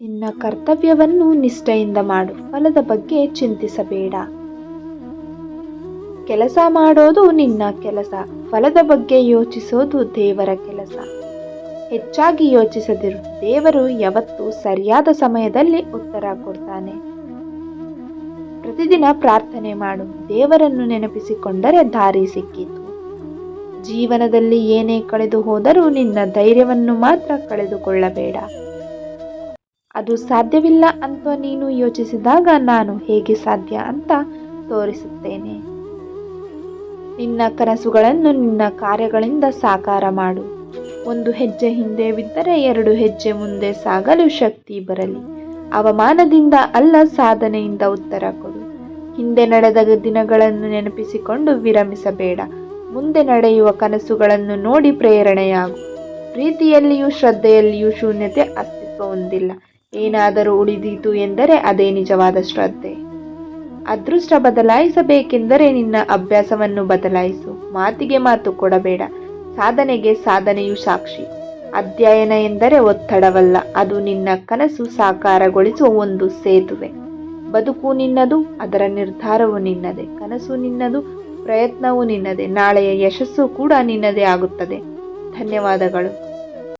ನಿನ್ನ ಕರ್ತವ್ಯವನ್ನು ನಿಷ್ಠೆಯಿಂದ ಮಾಡು, ಫಲದ ಬಗ್ಗೆ ಚಿಂತಿಸಬೇಡ. ಕೆಲಸ ಮಾಡೋದು ನಿನ್ನ ಕೆಲಸ, ಫಲದ ಬಗ್ಗೆ ಯೋಚಿಸೋದು ದೇವರ ಕೆಲಸ. ಹೆಚ್ಚಾಗಿ ಯೋಚಿಸದಿರು, ದೇವರು ಯಾವತ್ತೂ ಸರಿಯಾದ ಸಮಯದಲ್ಲಿ ಉತ್ತರ ಕೊಡ್ತಾನೆ. ಪ್ರತಿದಿನ ಪ್ರಾರ್ಥನೆ ಮಾಡು, ದೇವರನ್ನು ನೆನಪಿಸಿಕೊಂಡರೆ ದಾರಿ ಸಿಕ್ಕಿತು. ಜೀವನದಲ್ಲಿ ಏನೇ ಕಳೆದು ಹೋದರೂ ನಿನ್ನ ಧೈರ್ಯವನ್ನು ಮಾತ್ರ ಕಳೆದುಕೊಳ್ಳಬೇಡ. ಅದು ಸಾಧ್ಯವಿಲ್ಲ ಅಂತ ನೀನು ಯೋಚಿಸಿದಾಗ ನಾನು ಹೇಗೆ ಸಾಧ್ಯ ಅಂತ ತೋರಿಸುತ್ತೇನೆ. ನಿನ್ನ ಕನಸುಗಳನ್ನು ನಿನ್ನ ಕಾರ್ಯಗಳಿಂದ ಸಾಕಾರ ಮಾಡು. ಒಂದು ಹೆಜ್ಜೆ ಹಿಂದೆ ಬಿದ್ದರೆ ಎರಡು ಹೆಜ್ಜೆ ಮುಂದೆ ಸಾಗಲು ಶಕ್ತಿ ಬರಲಿ. ಅವಮಾನದಿಂದ ಅಲ್ಲ, ಸಾಧನೆಯಿಂದ ಉತ್ತರ ಕೊಡು. ಹಿಂದೆ ನಡೆದ ದಿನಗಳನ್ನು ನೆನಪಿಸಿಕೊಂಡು ವಿರಮಿಸಬೇಡ. ಮುಂದೆ ನಡೆಯುವ ಕನಸುಗಳನ್ನು ನೋಡಿ ಪ್ರೇರಣೆಯಾಗು. ಪ್ರೀತಿಯಲ್ಲಿಯೂ ಶ್ರದ್ಧೆಯಲ್ಲಿಯೂ ಶೂನ್ಯತೆ ಅಸ್ತಿತ್ವ ಹೊಂದಿಲ್ಲ. ಏನಾದರೂ ಉಳಿದೀತು ಎಂದರೆ ಅದೇ ನಿಜವಾದ ಶ್ರದ್ಧೆ. ಅದೃಷ್ಟ ಬದಲಾಯಿಸಬೇಕೆಂದರೆ ನಿನ್ನ ಅಭ್ಯಾಸವನ್ನು ಬದಲಾಯಿಸು. ಮಾತಿಗೆ ಮಾತು ಕೊಡಬೇಡ. ಸಾಧನೆಗೆ ಸಾಧನೆಯು ಸಾಕ್ಷಿ. ಅಧ್ಯಯನ ಎಂದರೆ ಒತ್ತಡವಲ್ಲ. ಅದು ನಿನ್ನ ಕನಸು ಸಾಕಾರಗೊಳಿಸುವ ಒಂದು ಸೇತುವೆ. ಬದುಕು ನಿನ್ನದು, ಅದರ ನಿರ್ಧಾರವು ನಿನ್ನದೆ. ಕನಸು ನಿನ್ನದು, ಪ್ರಯತ್ನವೂ ನಿನ್ನದೆ. ನಾಳೆಯ ಯಶಸ್ಸು ಕೂಡ ನಿನ್ನದೇ ಆಗುತ್ತದೆ. ಧನ್ಯವಾದಗಳು.